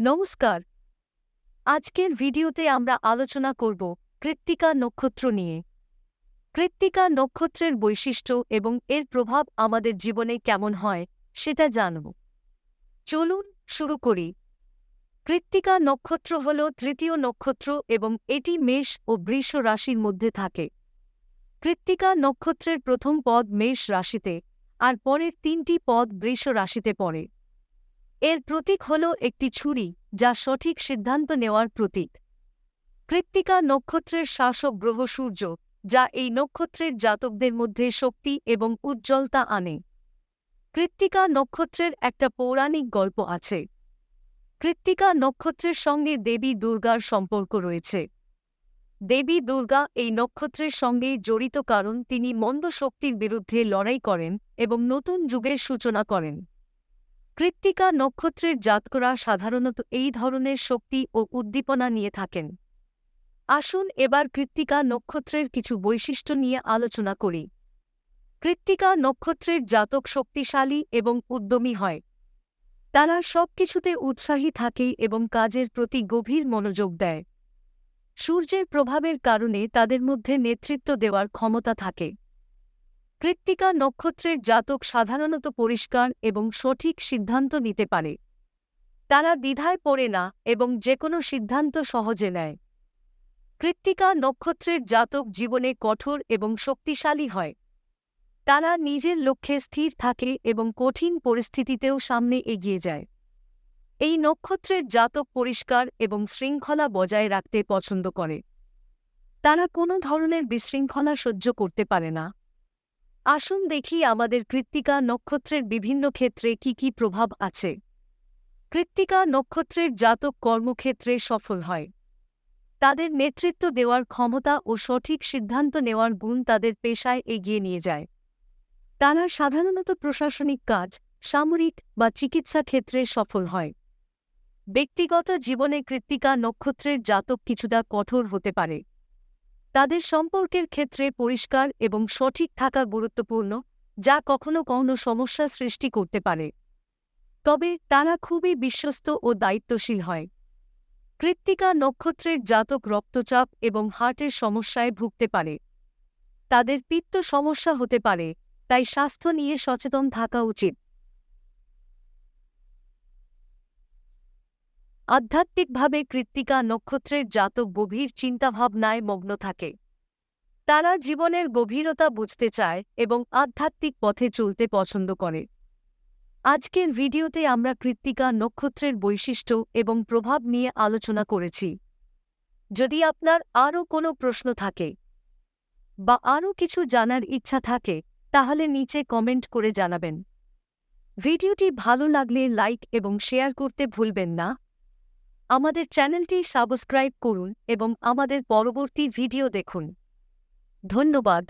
নমস্কার। আজকের ভিডিওতে আমরা আলোচনা করব কৃত্তিকা নক্ষত্র নিয়ে। কৃত্তিকা নক্ষত্রের বৈশিষ্ট্য এবং এর প্রভাব আমাদের জীবনে কেমন হয় সেটা জানব। চলুন শুরু করি। কৃত্তিকা নক্ষত্র হল তৃতীয় নক্ষত্র এবং এটি মেষ ও বৃষ রাশির মধ্যে থাকে। কৃত্তিকা নক্ষত্রের প্রথম পদ মেষ রাশিতে, আর পরের তিনটি পদ বৃষ রাশিতে পড়ে। এর প্রতীক হল একটি ছুরি, যা সঠিক সিদ্ধান্ত নেওয়ার প্রতীক। কৃত্তিকা নক্ষত্রের শাসক গ্রহ সূর্য, যা এই নক্ষত্রের জাতকদের মধ্যে শক্তি এবং উজ্জ্বলতা আনে। কৃত্তিকা নক্ষত্রের একটা পৌরাণিক গল্প আছে। কৃত্তিকা নক্ষত্রের সঙ্গে দেবী দুর্গার সম্পর্ক রয়েছে। দেবী দুর্গা এই নক্ষত্রের সঙ্গে জড়িত কারণ তিনি মন্দ শক্তির বিরুদ্ধে লড়াই করেন এবং নতুন যুগের সূচনা করেন। কৃত্তিকা নক্ষত্রের জাতকরা সাধারণত এই ধরনের শক্তি ও উদ্দীপনা নিয়ে থাকেন। আসুন এবার কৃত্তিকা নক্ষত্রের কিছু বৈশিষ্ট্য নিয়ে আলোচনা করি। কৃত্তিকা নক্ষত্রের জাতক শক্তিশালী এবং উদ্যমী হয়। তারা সবকিছুতে উৎসাহী থাকে এবং কাজের প্রতি গভীর মনোযোগ দেয়। সূর্যের প্রভাবের কারণে তাদের মধ্যে নেতৃত্ব দেওয়ার ক্ষমতা থাকে। কৃত্তিকা নক্ষত্রের জাতক সাধারণত পরিষ্কার এবং সঠিক সিদ্ধান্ত নিতে পারে। তারা দ্বিধায় পড়ে না এবং যে কোনো সিদ্ধান্ত সহজে নেয়। কৃত্তিকা নক্ষত্রের জাতক জীবনে কঠোর এবং শক্তিশালী হয়। তারা নিজের লক্ষ্যে স্থির থাকে এবং কঠিন পরিস্থিতিতেও সামনে এগিয়ে যায়। এই নক্ষত্রের জাতক পরিষ্কার এবং শৃঙ্খলা বজায় রাখতে পছন্দ করে। তারা কোনো ধরনের বিশৃঙ্খলা সহ্য করতে পারে না। আসুন দেখি আমাদের কৃত্তিকা নক্ষত্রের বিভিন্ন ক্ষেত্রে কি কি প্রভাব আছে। কৃত্তিকা নক্ষত্রের জাতক কর্মক্ষেত্রে সফল হয়। তাদের নেতৃত্ব দেওয়ার ক্ষমতা ও সঠিক সিদ্ধান্ত নেওয়ার গুণ তাদের পেশায় এগিয়ে নিয়ে যায়। তারা সাধারণত প্রশাসনিক কাজ, সামরিক বা চিকিৎসা ক্ষেত্রে সফল হয়। ব্যক্তিগত জীবনে কৃত্তিকা নক্ষত্রের জাতক কিছুটা কঠোর হতে পারে। তাদের সম্পর্কের ক্ষেত্রে পরিষ্কার এবং সঠিক থাকা গুরুত্বপূর্ণ, যা কখনো কখনো সমস্যা সৃষ্টি করতে পারে। তবে তারা খুবই বিশ্বস্ত ও দায়িত্বশীল হয়। কৃত্তিকা নক্ষত্রের জাতক রক্তচাপ এবং হার্টের সমস্যায় ভুগতে পারে। তাদের পিত্ত সমস্যা হতে পারে, তাই স্বাস্থ্য নিয়ে সচেতন থাকা উচিত। আধ্যাত্মিকভাবে কৃত্তিকা নক্ষত্রের জাতক গভীর চিন্তাভাবনায় মগ্ন থাকে। তারা জীবনের গভীরতা বুঝতে চায় এবং আধ্যাত্মিক পথে চলতে পছন্দ করে। আজকের ভিডিওতে আমরা কৃত্তিকা নক্ষত্রের বৈশিষ্ট্য এবং প্রভাব নিয়ে আলোচনা করেছি। যদি আপনার আরও কোনো প্রশ্ন থাকে বা আরও কিছু জানার ইচ্ছা থাকে, তাহলে নিচে কমেন্ট করে জানাবেন। ভিডিওটি ভালো লাগলে লাইক এবং শেয়ার করতে ভুলবেন না। আমাদের চ্যানেলটি সাবস্ক্রাইব করুন এবং আমাদের পরবর্তী ভিডিও দেখুন। ধন্যবাদ।